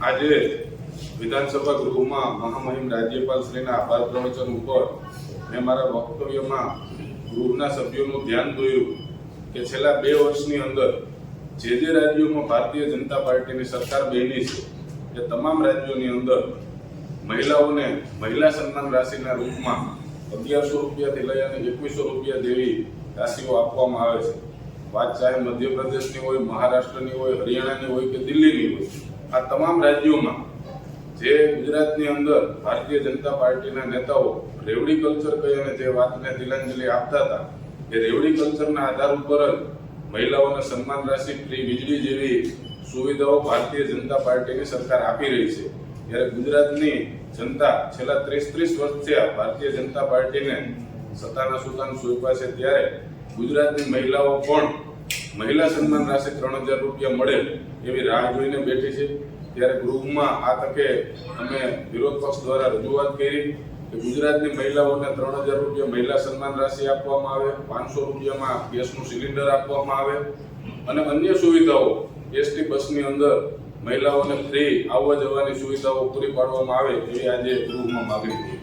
આજે વિધાનસભા ગૃહમાં મહામહિમ રાજ્યપાલશ્રીના આભાર પ્રવચન ઉપર મેં મારા વક્તવ્યમાં ગૃહના સભ્યોનું ધ્યાન દોર્યું કે છેલ્લા બે વર્ષની અંદર જે જે રાજ્યોમાં ભારતીય જનતા પાર્ટીની સરકાર બની છે, એ તમામ રાજ્યોની અંદર મહિલાઓને મહિલા સન્માન રાશિના રૂપમાં અગિયારસો રૂપિયાથી લઈ અને એકવીસો રૂપિયા જેવી રાશિઓ આપવામાં આવે છે. વાત ચાહે મધ્યપ્રદેશની હોય, મહારાષ્ટ્રની હોય, હરિયાણાની હોય કે દિલ્હીની હોય, આ તમામ રાજ્યોમાં જે ગુજરાતની અંદર ભારતીય જનતા પાર્ટીના નેતાઓ રેવડી કલ્ચર કહી અને જે વાતને તિલાંજલિ આપતા હતા, એ રેવડી કલ્ચરના આધાર ઉપર જ મહિલાઓને સન્માન રાશિ, ફ્રી વીજળી જેવી સુવિધાઓ ભારતીય જનતા પાર્ટીની સરકાર આપી રહી છે. ત્યારે ગુજરાતની જનતા છેલ્લા ત્રીસ ત્રીસ વર્ષથી ભારતીય જનતા પાર્ટીને સત્તાના સુતાન સોંપ્યા છે, ત્યારે ગુજરાતની મહિલાઓ પણ મહિલા સન્માન રાશિ ત્રણ હજાર રૂપિયા મળે એવી રાહ જોઈને બેઠી છે. ત્યારે ગૃહમાં આ તકે અમે વિરોધ પક્ષ દ્વારા રજૂઆત કરી કે ગુજરાતની મહિલાઓને ત્રણ હજાર રૂપિયા મહિલા સન્માન રાશિ આપવામાં આવે, પાંચસો રૂપિયામાં ગેસનું સિલિન્ડર આપવામાં આવે અને અન્ય સુવિધાઓ, એસટી બસની અંદર મહિલાઓને ફ્રી આવવા જવાની સુવિધાઓ પૂરી પાડવામાં આવે એવી આજે ગૃહમાં માગણી